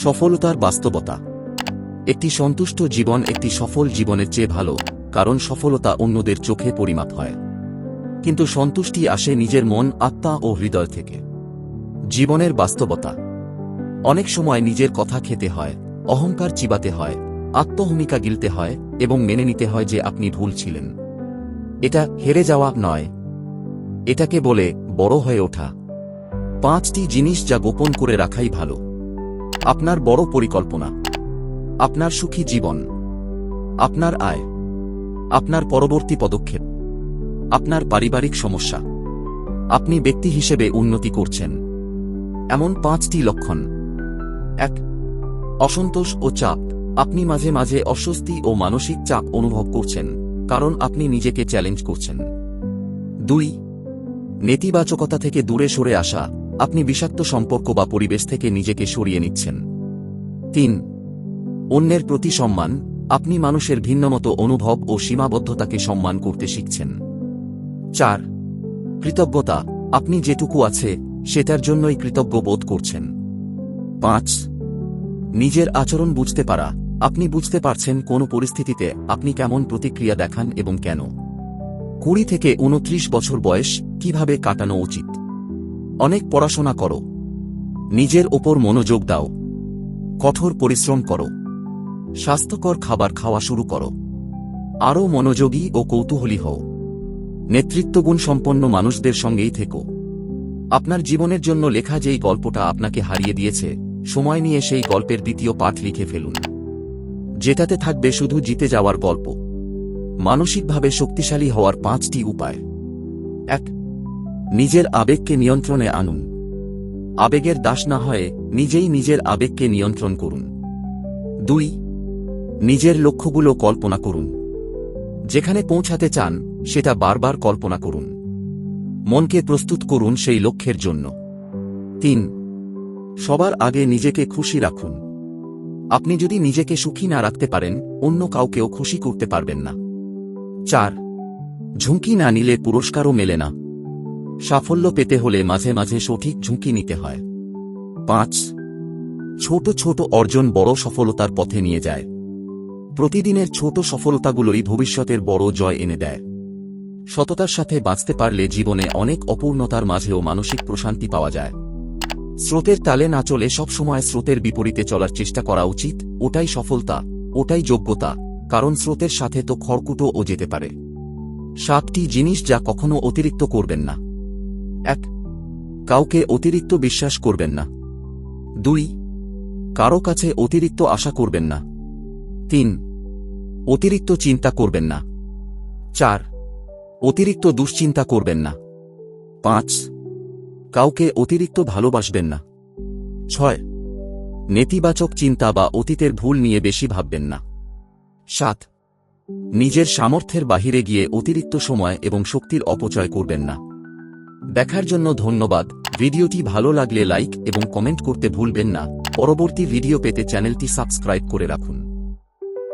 সফলতার বাস্তবতা। একটি সন্তুষ্ট জীবন একটি সফল জীবনের চেয়ে ভালো, কারণ সফলতা অন্যদের চোখে পরিমাপ হয়। কিন্তু সন্তুষ্টি আসে নিজের মন, আত্মা ও হৃদয় থেকে। জীবনের বাস্তবতা। অনেক সময় নিজের কথা খেতে হয়, অহংকার চিবাতে হয়, আত্মহমিকা গিলতে হয় এবং মেনে নিতে হয় যে আপনি ভুল ছিলেন। এটা হেরে যাওয়া নয়। এটাকে বলে বড় হয়ে ওঠা। পাঁচটি জিনিস যা গোপন করে রাখাই ভালো। আপনার বড় পরিকল্পনা। আপনার সুখী জীবন। আপনার আয়। আপনার পরবর্তী পদক্ষেপ। আপনার পারিবারিক সমস্যা। আপনি ব্যক্তি হিসেবে উন্নতি করছেন। এমন পাঁচটি লক্ষণ। এক, অসন্তোষ ও চাপ। আপনি মাঝে মাঝে অস্বস্তি ও মানসিক চাপ অনুভব করছেন, কারণ আপনি নিজেকে চ্যালেঞ্জ করছেন। দুই, নেতিবাচকতা থেকে দূরে সরে আসা। আপনি বিষাক্ত সম্পর্ক বা পরিবেশ থেকে নিজেকে সরিয়ে নিচ্ছেন। তিন, অন্যের প্রতি সম্মান। আপনি মানুষের ভিন্নমত অনুভব ও সীমাবদ্ধতাকে সম্মান করতে শিখছেন। চার, কৃতজ্ঞতা। আপনি যেটুকু আছে, সেটার জন্যই কৃতজ্ঞ বোধ করছেন। পাঁচ, নিজের আচরণ বুঝতে পারা। আপনি বুঝতে পারছেন কোন পরিস্থিতিতে আপনি কেমন প্রতিক্রিয়া দেখান এবং কেন। কুড়ি থেকে উনত্রিশ বছর বয়স, কীভাবে কাটানো উচিত? অনেক পড়াশোনা করো। নিজের ওপর মনোযোগ দাও। কঠোর পরিশ্রম করো। স্বাস্থ্যকর খাবার খাওয়া শুরু করো। আরও মনোযোগী ও কৌতূহলী হও। নেতৃত্বগুণ সম্পন্ন মানুষদের সঙ্গেই থেকো। আপনার জীবনের জন্য লেখা যেই গল্পটা আপনাকে হারিয়ে দিয়েছে, সময় নিয়ে সেই গল্পের দ্বিতীয় পাঠ লিখে ফেলুন। যেটাতে থাকবে শুধু জিতে যাওয়ার গল্প। মানসিকভাবে শক্তিশালী হওয়ার পাঁচটি উপায়। এক নিজের আবেগকে নিয়ন্ত্রণে আনুন। আবেগের দাস না হয়ে নিজেই নিজের আবেগকে নিয়ন্ত্রণ করুন। দুই, নিজের লক্ষ্যগুলো কল্পনা করুন। যেখানে পৌঁছাতে চান, সেটা বারবার কল্পনা করুন। মনকে প্রস্তুত করুন সেই লক্ষ্যের জন্য। তিন, সবার আগে নিজেকে খুশি রাখুন। আপনি যদি নিজেকে সুখী না রাখতে পারেন, অন্য কাউকেও খুশি করতে পারবেন না। চার, ঝুঁকি না নিলে পুরস্কারও মেলে না। সাফল্য পেতে হলে মাঝে মাঝে সঠিক ঝুঁকি নিতে হয়। পাঁচ, ছোট ছোট অর্জন বড় সফলতার পথে নিয়ে যায়। প্রতিদিনের ছোট সফলতাগুলোই ভবিষ্যতের বড় জয় এনে দেয়। সততার সাথে বাঁচতে পারলে জীবনে অনেক অপূর্ণতার মাঝেও মানসিক প্রশান্তি পাওয়া যায়। স্রোতের তালে না চলে সবসময় স্রোতের বিপরীতে চলার চেষ্টা করা উচিত, ওটাই সফলতা, ওটাই যোগ্যতা, কারণ স্রোতের সাথে তো খড়কুটোও যেতে পারে। সাতটি জিনিস যা কখনো অতিরিক্ত করবেন না। এক, কাউকে অতিরিক্ত বিশ্বাস করবেন না। দুই, কারও কাছে অতিরিক্ত আশা করবেন না। তিন, অতিরিক্ত চিন্তা করবেন না। চার, অতিরিক্ত দুশ্চিন্তা করবেন না। পাঁচ, কাউকে অতিরিক্ত ভালোবাসবেন না। ছয়, নেতিবাচক চিন্তা বা অতীতের ভুল নিয়ে বেশি ভাববেন না। সাত, নিজের সামর্থ্যের বাহিরে গিয়ে অতিরিক্ত সময় এবং শক্তির অপচয় করবেন না। দেখার জন্য ধন্যবাদ। ভিডিওটি ভালো লাগলে লাইক এবং কমেন্ট করতে ভুলবেন না। পরবর্তী ভিডিও পেতে চ্যানেলটি সাবস্ক্রাইব করে রাখুন।